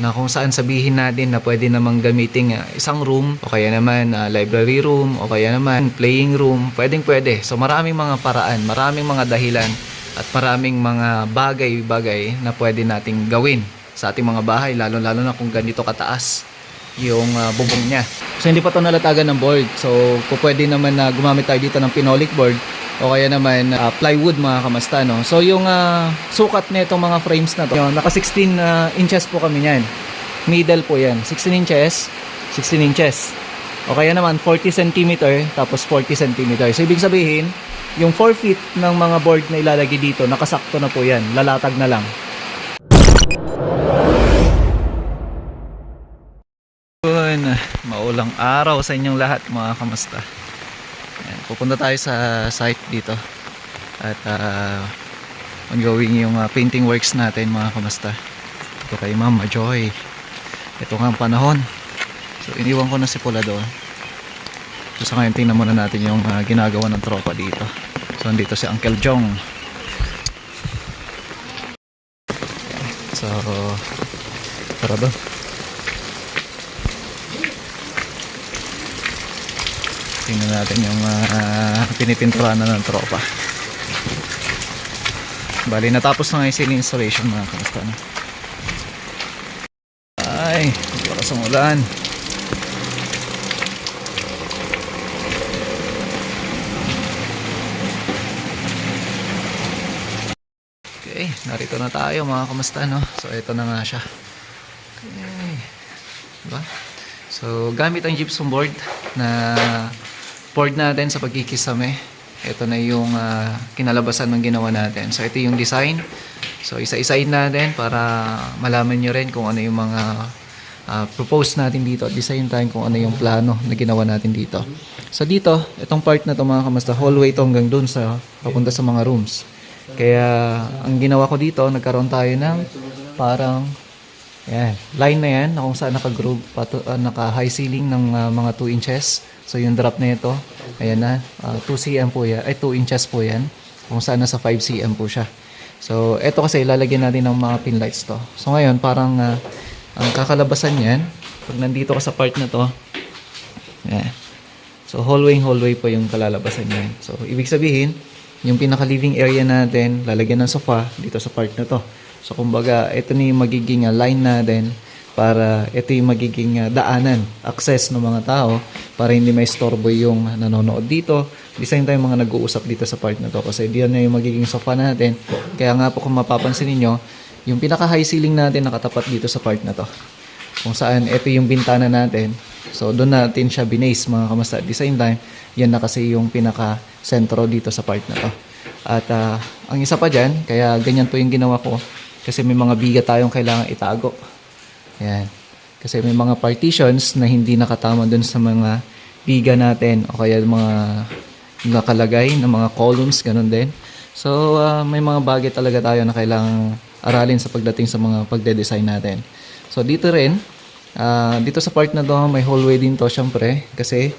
na kung saan sabihin natin na pwede namang gamitin uh, isang room o kaya naman uh, library room o kaya naman playing room, pwedeng pwede. So maraming mga paraan, maraming mga dahilan at maraming mga bagay-bagay na pwede nating gawin sa ating mga bahay lalo-lalo na kung ganito kataas yung uh, bubong niya. So hindi pa to nalatagan ng board. So kung pwede naman na gumamit tayo dito ng pinolik board o kaya naman uh, plywood mga kamasta no. So yung uh, sukat nitong mga frames na to, yun, naka 16 uh, inches po kami niyan. Middle po yan. 16 inches, 16 inches. O kaya naman 40 cm tapos 40 cm. So ibig sabihin, yung 4 feet ng mga board na ilalagay dito, nakasakto na po yan. Lalatag na lang. Maulang araw sa inyong lahat mga kamusta. Ayan, pupunta tayo sa site dito at uh, ongoing yung uh, painting works natin mga kamusta. Ito kay Mama Joy. Ito nga ang panahon. So iniwan ko na si Pula doon. So sa ngayon tingnan muna natin yung uh, ginagawa ng tropa dito. So andito si Uncle Jong. So tara doon. Tingnan natin yung uh, pinipinturahan na ng tropa. Bali, natapos na nga yung ceiling installation mga kamusta na. Ay, lakas ang ulan. Okay, narito na tayo mga kamusta no. So, ito na nga siya. Okay. Diba? So, gamit ang gypsum board na board natin sa pagkikisame. Ito na yung ah, kinalabasan ng ginawa natin. So, ito yung design. So, isa-isain natin para malaman nyo rin kung ano yung mga ah, propose natin dito at the same time kung ano yung plano na ginawa natin dito. So, dito, itong part na to mga kamasta, hallway to hanggang dun sa papunta sa mga rooms. Kaya, ang ginawa ko dito, nagkaroon tayo ng parang yan. Line na yan na kung saan naka-groove, pato, uh, naka-high ceiling ng uh, mga 2 inches. So yung drop na ito, ayan na, uh, 2 cm po yan, ay 2 inches po yan. Kung saan nasa 5 cm po siya. So ito kasi lalagyan natin ng mga pin lights to. So ngayon parang uh, ang kakalabasan yan, pag nandito ka sa part na to, yan. So hallway hallway po yung kalalabasan niyan. So ibig sabihin, yung pinaka living area natin, lalagyan ng sofa dito sa part na to. So kumbaga, ito na yung magiging uh, line natin para ito yung magiging uh, daanan, access ng mga tao para hindi may storbo yung nanonood dito. Di same time mga nag-uusap dito sa part na to kasi diyan na yung magiging sofa natin. Kaya nga po kung mapapansin niyo yung pinaka high ceiling natin nakatapat dito sa part na to. Kung saan ito yung bintana natin. So doon natin siya binase mga kamasta. At the same time, yan na kasi yung pinaka sentro dito sa part na to. At uh, ang isa pa dyan, kaya ganyan po yung ginawa ko kasi may mga biga tayong kailangan itago. Ayan. Kasi may mga partitions na hindi nakatama dun sa mga biga natin o kaya mga nakalagay na mga columns, ganun din. So, uh, may mga bagay talaga tayo na kailangang aralin sa pagdating sa mga pagde-design natin. So, dito rin, uh, dito sa part na to, may hallway din to, syempre, kasi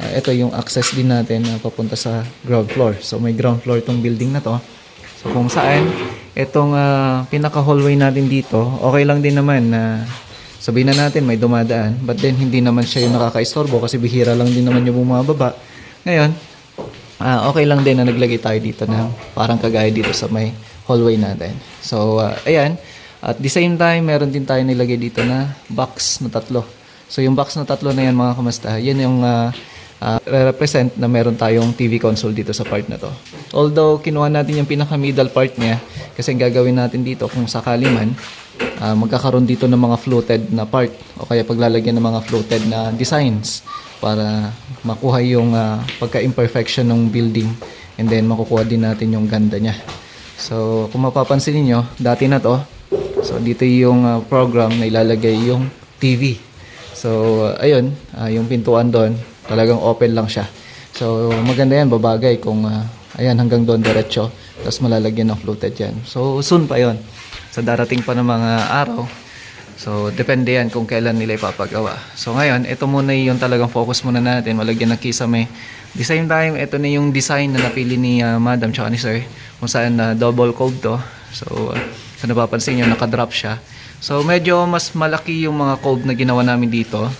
uh, ito yung access din natin na papunta sa ground floor. So, may ground floor tong building na to. So, kung saan, itong uh, pinaka-hallway natin dito, okay lang din naman na sabihin na natin may dumadaan, but then hindi naman siya yung nakaka-istorbo kasi bihira lang din naman yung bumababa. Ngayon, uh, okay lang din na naglagay tayo dito ng parang kagaya dito sa may hallway natin. So, uh, ayan. At the same time, meron din tayo nilagay dito na box na tatlo. So, yung box na tatlo na yan mga kamusta, yan yung uh, uh, represent na meron tayong TV console dito sa part na to. Although kinuha natin yung pinaka middle part niya kasi ang gagawin natin dito kung sakali man uh, magkakaroon dito ng mga floated na part o kaya paglalagyan ng mga floated na designs para makuha yung uh, pagka-imperfection ng building and then makukuha din natin yung ganda niya. So kung mapapansin niyo dati na to, so dito yung uh, program na ilalagay yung TV. So uh, ayun, uh, yung pintuan doon talagang open lang siya. So, maganda yan, babagay kung, uh, ayan, hanggang doon diretso. Tapos malalagyan ng floated yan. So, soon pa yon Sa darating pa ng mga araw. So, depende yan kung kailan nila ipapagawa. So, ngayon, ito muna yung talagang focus muna natin. Malagyan ng kisame. The same time, ito na yung design na napili ni uh, Madam tsaka Sir. Kung saan uh, double cove to. So, uh, kung napapansin nyo, nakadrop siya. So medyo mas malaki yung mga cove na ginawa namin dito.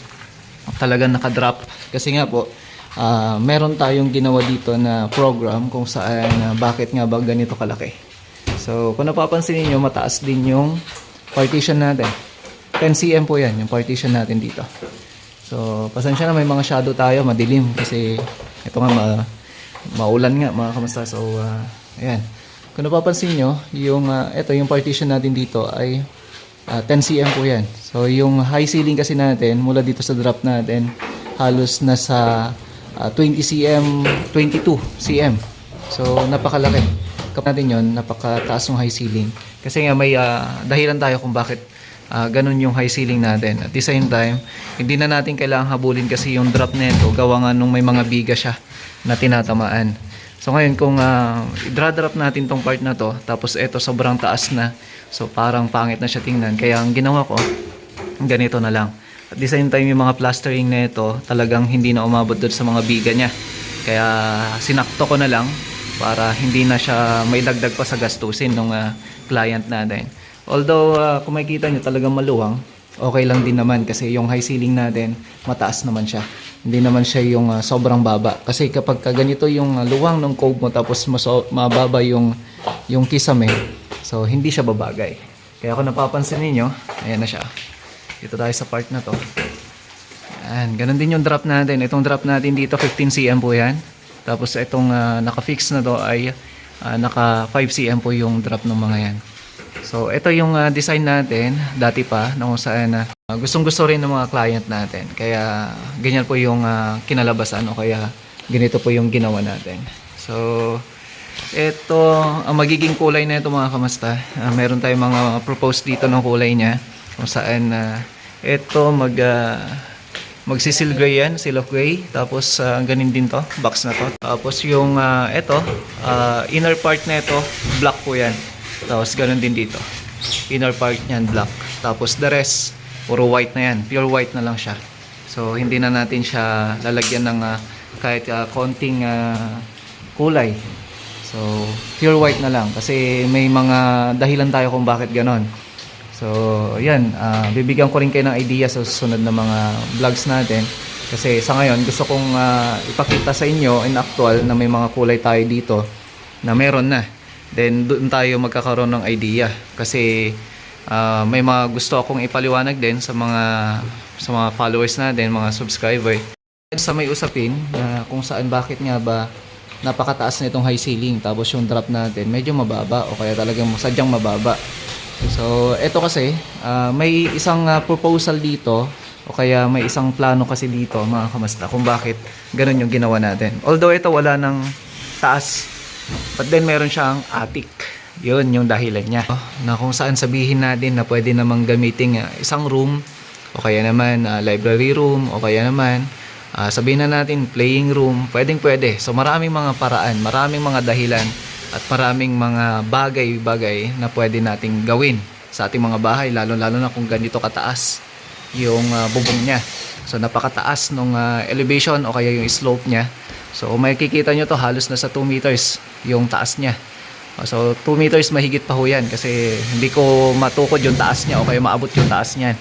Talagang nakadrop. Kasi nga po, ah, meron tayong ginawa dito na program kung saan ah, bakit nga ba ganito kalaki. So kung napapansin niyo mataas din yung partition natin. 10 cm po yan, yung partition natin dito. So, pasensya na may mga shadow tayo, madilim kasi ito nga ma maulan nga mga kamusta. So, ah, ayan. Kung napapansin nyo, yung ah, ito yung partition natin dito ay ah, 10 cm po yan. So, yung high ceiling kasi natin mula dito sa drop natin halos nasa ah, 20 cm, 22 cm. So, napakalaki. Kapag natin yun, napakataas yung high ceiling. Kasi nga may ah, dahilan tayo kung bakit Ah, ganun yung high ceiling natin. At the same time, hindi na natin kailangang habulin kasi yung drop nito gawa nga nung may mga biga siya na tinatamaan. So ngayon kung uh, i-drop natin tong part na to, tapos ito sobrang taas na, so parang pangit na siya tingnan. Kaya ang ginawa ko, ganito na lang. At the same time, yung mga plastering na ito, talagang hindi na umabot doon sa mga biga niya. Kaya sinakto ko na lang para hindi na siya may dagdag pa sa gastusin ng ah, client natin. Although ah, kung makikita nyo talagang maluwang, okay lang din naman kasi yung high ceiling natin mataas naman siya. Hindi naman siya yung ah, sobrang baba. Kasi kapag ka ganito yung ah, luwang ng cove mo tapos maso, mababa yung, yung kisame, so hindi siya babagay. Kaya kung napapansin ninyo, ayan na siya. Dito tayo sa part na to. Yan, ganun din yung drop natin. Itong drop natin dito 15 cm po yan. Tapos itong ah, naka-fix na to ay ah, naka 5 cm po yung drop ng mga yan. So ito yung ah, design natin dati pa na kung saan na gustong gusto rin ng mga client natin. Kaya ganyan po yung ah, kinalabasan o kaya ganito po yung ginawa natin. So ito ang magiging kulay na ito mga kamasta. Ah, meron tayong mga propose dito ng kulay niya kung saan ah, ito mag ah, magsisil gray yan, seal of gray. Tapos ah, ganin din to, box na to. Tapos yung ah, ito, ah, inner part na ito, black po yan. Tapos ganun din dito. Inner part niyan black. Tapos the rest, puro white na yan. Pure white na lang siya. So hindi na natin siya lalagyan ng ah, kahit ah, konting ah, kulay. So pure white na lang kasi may mga dahilan tayo kung bakit ganon. So, yan. ah, bibigyan ko rin kayo ng idea sa susunod na mga vlogs natin. Kasi sa ngayon, gusto kong ah, ipakita sa inyo in actual na may mga kulay tayo dito na meron na. Then, doon tayo magkakaroon ng idea. Kasi ah, may mga gusto akong ipaliwanag din sa mga sa mga followers natin, mga subscriber. Sa may usapin na kung saan bakit nga ba napakataas na itong high ceiling tapos yung drop natin medyo mababa o kaya talagang sadyang mababa. So, ito kasi, ah, may isang ah, proposal dito o kaya may isang plano kasi dito mga kamasta kung bakit ganun yung ginawa natin. Although ito wala ng taas, but then meron siyang attic. Yun yung dahilan niya. Na kung saan sabihin natin na pwede namang gamitin ah, isang room o kaya naman ah, library room o kaya naman ah, sabihin na natin playing room, pwedeng pwede. So maraming mga paraan, maraming mga dahilan at maraming mga bagay-bagay na pwede nating gawin sa ating mga bahay lalo-lalo na kung ganito kataas yung ah, bubong niya. So napakataas nung ah, elevation o kaya yung slope niya. So makikita nyo to halos nasa 2 meters yung taas niya. So 2 meters mahigit pa ho yan kasi hindi ko matukod yung taas niya o kaya maabot yung taas niyan.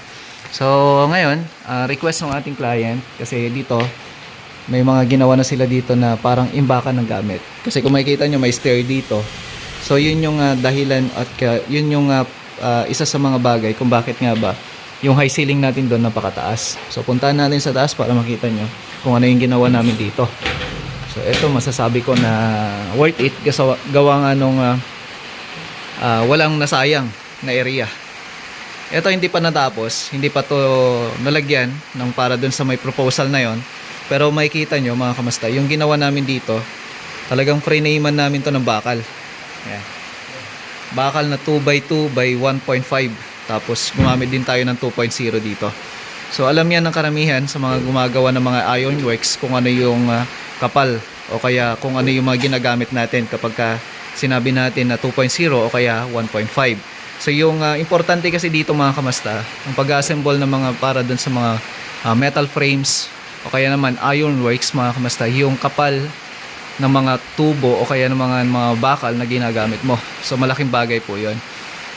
So ngayon, ah, request ng ating client kasi dito may mga ginawa na sila dito na parang imbakan ng gamit. Kasi kung makikita nyo may stair dito. So yun yung ah, dahilan at ka- yun yung ah, ah, isa sa mga bagay kung bakit nga ba yung high ceiling natin doon napakataas. So puntahan natin sa taas para makita nyo kung ano yung ginawa namin dito. So ito masasabi ko na worth it kasi gawa nga nung ah, ah, walang nasayang na area. Ito hindi pa natapos, hindi pa to nalagyan ng para dun sa may proposal na yon. Pero makikita nyo mga kamasta, yung ginawa namin dito, talagang frame namin to ng bakal. Ayan. Bakal na 2x2 by 1.5. Tapos gumamit din tayo ng 2.0 dito. So alam yan ng karamihan sa mga gumagawa ng mga ironworks kung ano yung ah, kapal o kaya kung ano yung mga ginagamit natin kapag ka sinabi natin na 2.0 o kaya 1.5. So yung ah, importante kasi dito mga kamasta, ang pag-assemble ng mga para dun sa mga ah, metal frames o kaya naman ironworks mga kamasta, yung kapal ng mga tubo o kaya ng mga, mga bakal na ginagamit mo. So malaking bagay po 'yon.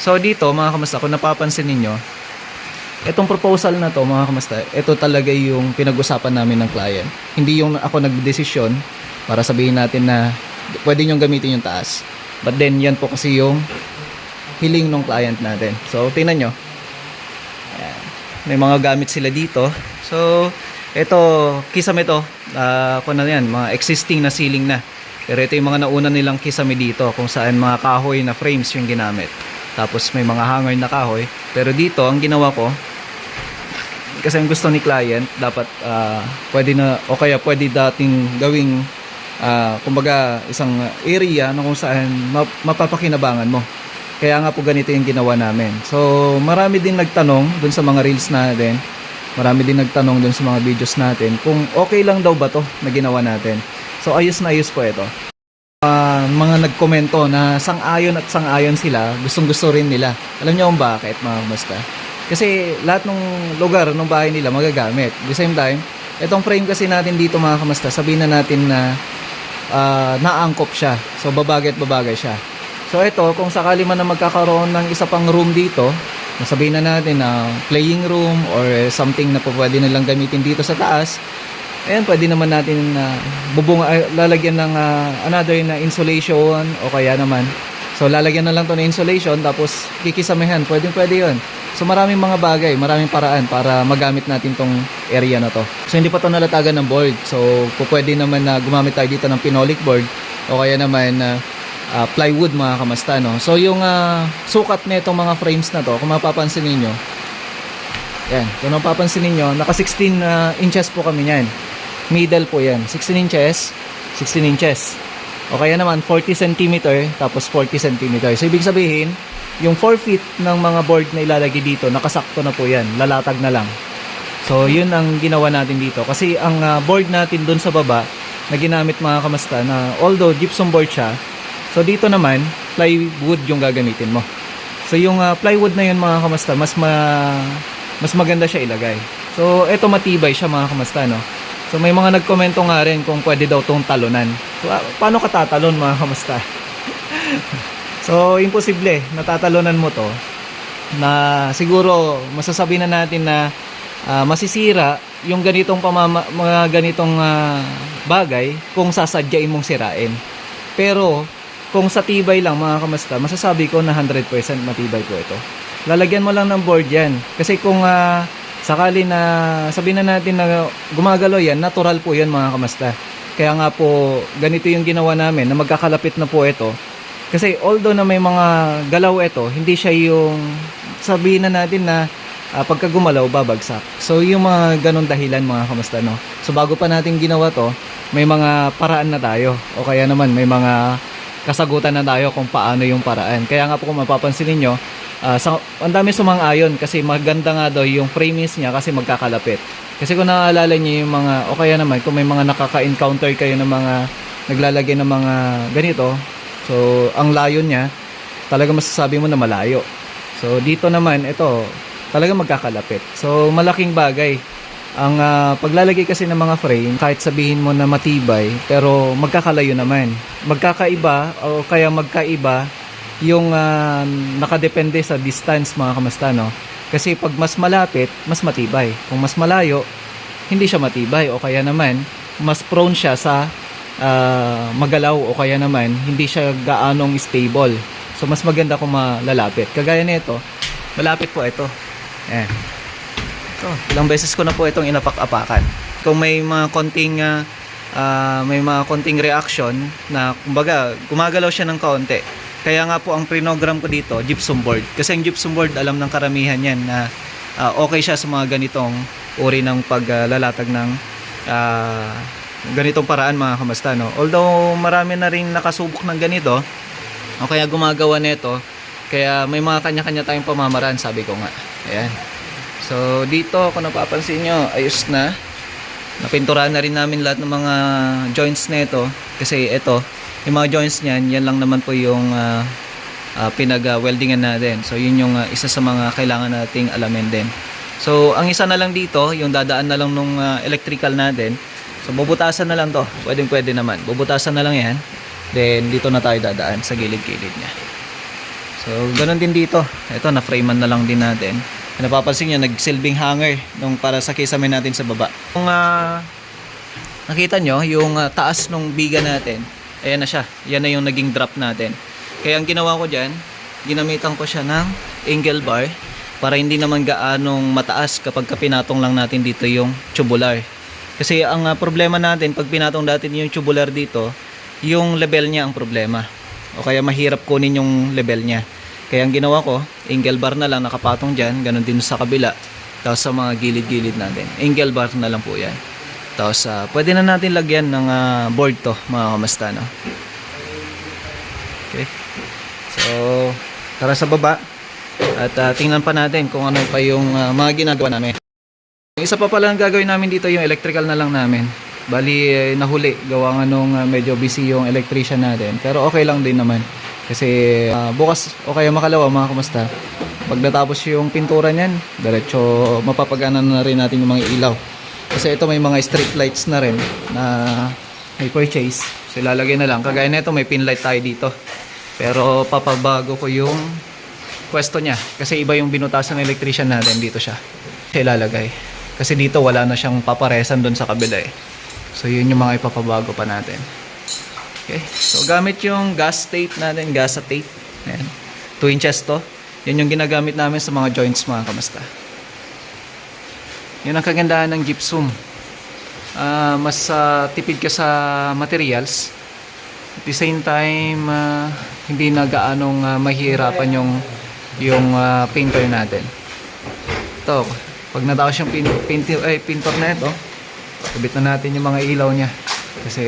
So dito mga kamusta, kung napapansin ninyo, itong proposal na to mga kamusta, ito talaga yung pinag-usapan namin ng client. Hindi yung ako nagdesisyon para sabihin natin na pwede nyo gamitin yung taas. But then yan po kasi yung hiling ng client natin. So tingnan nyo. Ayan. May mga gamit sila dito. So ito, kisame to. Uh, kung ano yan, mga existing na ceiling na. Pero ito yung mga nauna nilang kisame dito kung saan mga kahoy na frames yung ginamit. Tapos may mga hanger na kahoy. Pero dito, ang ginawa ko, kasi ang gusto ni client, dapat ah, pwede na, o kaya pwede dating gawing, ah, kumbaga, isang area na kung saan map- mapapakinabangan mo. Kaya nga po ganito yung ginawa namin. So, marami din nagtanong dun sa mga reels natin. Marami din nagtanong dun sa mga videos natin kung okay lang daw ba to na ginawa natin. So, ayos na ayos po ito ah, mga nagkomento na sang-ayon at sang-ayon sila, gustong-gusto rin nila. Alam niyo kung bakit, mga basta? Kasi lahat ng lugar ng bahay nila magagamit. At the same time, itong frame kasi natin dito mga kamasta, sabihin na natin na ah, naangkop siya. So babagay at babagay siya. So ito, kung sakali man na magkakaroon ng isa pang room dito, sabihin na natin na playing room or something na po pwede nilang gamitin dito sa taas, Ayan, pwede naman natin na bubong ay, lalagyan ng ah, another na insulation o kaya naman. So lalagyan na lang to ng insulation tapos kikisamihan. Pwede pwede 'yon. So maraming mga bagay, maraming paraan para magamit natin tong area na to. So hindi pa to nalatagan ng board. So pwede naman na gumamit tayo dito ng pinolik board o kaya naman na ah, plywood mga kamasta no. So yung ah, sukat nitong mga frames na to, kung mapapansin niyo, yan, kung mapapansin ninyo, naka 16 uh, inches po kami niyan. Middle po yan. 16 inches, 16 inches. O kaya naman 40 cm, tapos 40 cm. So ibig sabihin, yung 4 feet ng mga board na ilalagay dito, nakasakto na po yan. Lalatag na lang. So yun ang ginawa natin dito. Kasi ang uh, board natin dun sa baba, na ginamit mga kamasta, na although gypsum board siya, so dito naman, plywood yung gagamitin mo. So yung uh, plywood na yun mga kamasta, mas ma mas maganda siya ilagay. So ito matibay siya mga kamasta no. So may mga nagkomento nga rin kung pwede daw tong talunan. Paano ka tatalon mga kamasta? so imposible, natatalunan mo to na siguro masasabi na natin na ah, masisira yung ganitong pamama, mga ganitong ah, bagay kung sasadyain mong sirain. Pero kung sa tibay lang mga kamasta, masasabi ko na 100% matibay po ito lalagyan mo lang ng board yan. Kasi kung ah, sakali na sabihin na natin na gumagalaw yan, natural po yan mga kamasta. Kaya nga po, ganito yung ginawa namin na magkakalapit na po ito. Kasi although na may mga galaw ito, hindi siya yung sabihin na natin na ah, pagka gumalaw, babagsak. So yung mga ganong dahilan mga kamasta no. So bago pa natin ginawa to, may mga paraan na tayo. O kaya naman may mga kasagutan na tayo kung paano yung paraan. Kaya nga po kung mapapansin ninyo, Ah, sa, ang dami sumang-ayon kasi maganda nga daw yung frames niya kasi magkakalapit. Kasi kung naaalala niyo yung mga, o kaya naman kung may mga nakaka-encounter kayo ng mga naglalagay ng mga ganito, so ang layo niya, talaga masasabi mo na malayo. So dito naman, ito, talaga magkakalapit. So malaking bagay. Ang ah, paglalagay kasi ng mga frame, kahit sabihin mo na matibay, pero magkakalayo naman. Magkakaiba o kaya magkaiba yung ah, nakadepende sa distance mga kamasta no? Kasi pag mas malapit mas matibay. Kung mas malayo hindi siya matibay. O kaya naman mas prone siya sa ah, magalaw. O kaya naman hindi siya gaanong stable. So mas maganda kung malalapit. Kagaya nito malapit po ito. Eh ito ilang beses ko na po itong inapak-apakan. Kung may mga konting ah, ah, may mga konting reaction na kumbaga gumagalaw siya ng kaunti kaya nga po ang prinogram ko dito, gypsum board. Kasi ang gypsum board, alam ng karamihan yan na ah, okay siya sa mga ganitong uri ng paglalatag ng ah, ganitong paraan mga kamasta. No? Although marami na rin nakasubok ng ganito, o kaya gumagawa nito, kaya may mga kanya-kanya tayong pamamaraan, sabi ko nga. Ayan. So dito, kung napapansin nyo, ayos na. Napinturahan na rin namin lahat ng mga joints nito. Kasi ito, yung mga joints niyan, yan lang naman po yung ah, ah, pinag-weldingan natin. So yun yung ah, isa sa mga kailangan nating alamin din. So ang isa na lang dito, yung dadaan na lang nung ah, electrical natin. So bubutasan na lang to. Pwedeng pwede naman. Bubutasan na lang yan. Then dito na tayo dadaan sa gilid-gilid niya. So, ganun din dito. Ito, na-framean na lang din natin. Napapansin nyo, nagsilbing hanger nung para sa kisame natin sa baba. Kung ah, nakita nyo, yung ah, taas ng biga natin, ayan na siya. Yan na yung naging drop natin. Kaya ang ginawa ko dyan, ginamitan ko siya ng angle bar para hindi naman gaanong mataas kapag ka pinatong lang natin dito yung tubular. Kasi ang ah, problema natin, pag pinatong natin yung tubular dito, yung level niya ang problema. O kaya mahirap kunin yung level niya. Kaya ang ginawa ko, angle bar na lang nakapatong dyan, ganun din sa kabila. Tapos sa mga gilid-gilid natin, angle bar na lang po yan. Tapos ah, pwede na natin lagyan ng ah, board to, mga kamasta, no? Okay. So, tara sa baba. At ah, tingnan pa natin kung ano pa yung ah, mga ginagawa namin. Yung isa pa pala ang gagawin namin dito yung electrical na lang namin. Bali eh, nahuli gawa nga nung ah, medyo busy yung electrician natin. Pero okay lang din naman. Kasi ah, bukas o kaya makalawa mga kumusta. Pag natapos yung pintura niyan, diretso mapapagana na rin natin yung mga ilaw. Kasi ito may mga street lights na rin na may purchase. So ilalagay na lang. Kagaya nito may pin light tayo dito. Pero papabago ko yung pwesto niya. Kasi iba yung binutasan ng electrician natin. Dito siya. Siya ilalagay. Kasi dito wala na siyang paparesan doon sa kabila eh. So yun yung mga ipapabago pa natin. Okay. So gamit yung gas tape natin. Gas tape. Ayan. 2 inches to. Yan yung ginagamit namin sa mga joints mga kamasta. Yun ang kagandahan ng gypsum. Ah, mas ah, tipid ka sa materials. At the same time, ah, hindi na gaanong ah, mahihirapan yung yung ah, painter natin. Ito, pag natapos yung pin, pinti- ay, pintor na ito, kabit na natin yung mga ilaw niya. Kasi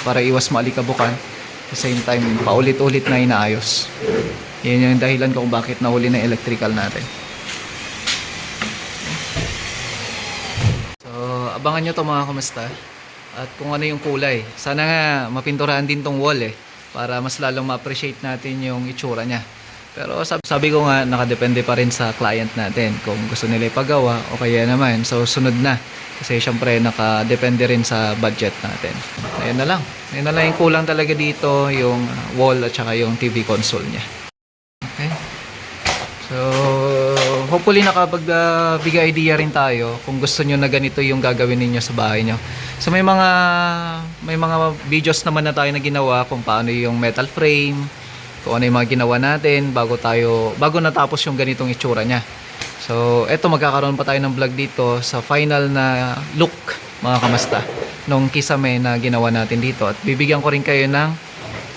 para iwas malikabukan. At the same time, paulit-ulit na inaayos. Yan yung dahilan kung bakit nahuli na electrical natin. Abangan nyo to mga kamusta. At kung ano yung kulay. Sana nga mapinturahan din tong wall eh. Para mas lalong ma-appreciate natin yung itsura niya. Pero sabi, sabi ko nga, nakadepende pa rin sa client natin. Kung gusto nila ipagawa o kaya naman. So, sunod na. Kasi syempre, nakadepende rin sa budget natin. Ayun na lang. Ayun na lang yung kulang talaga dito. Yung wall at saka yung TV console niya. Okay. So, hopefully nakapagbigay idea rin tayo kung gusto nyo na ganito yung gagawin ninyo sa bahay nyo. So may mga may mga videos naman na tayo na ginawa kung paano yung metal frame, kung ano yung mga ginawa natin bago tayo bago natapos yung ganitong itsura niya. So, eto magkakaroon pa tayo ng vlog dito sa final na look mga kamasta nung kisame na ginawa natin dito at bibigyan ko rin kayo ng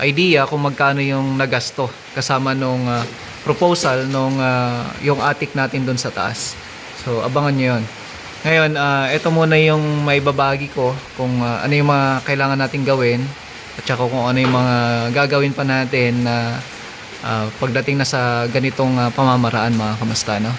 idea kung magkano yung nagasto kasama nung ah, proposal nung ah, yung attic natin doon sa taas. So abangan nyo yun. Ngayon, ah, ito muna yung may babagi ko kung ah, ano yung mga kailangan natin gawin at saka kung ano yung mga gagawin pa natin na ah, pagdating na sa ganitong ah, pamamaraan mga kamasta no?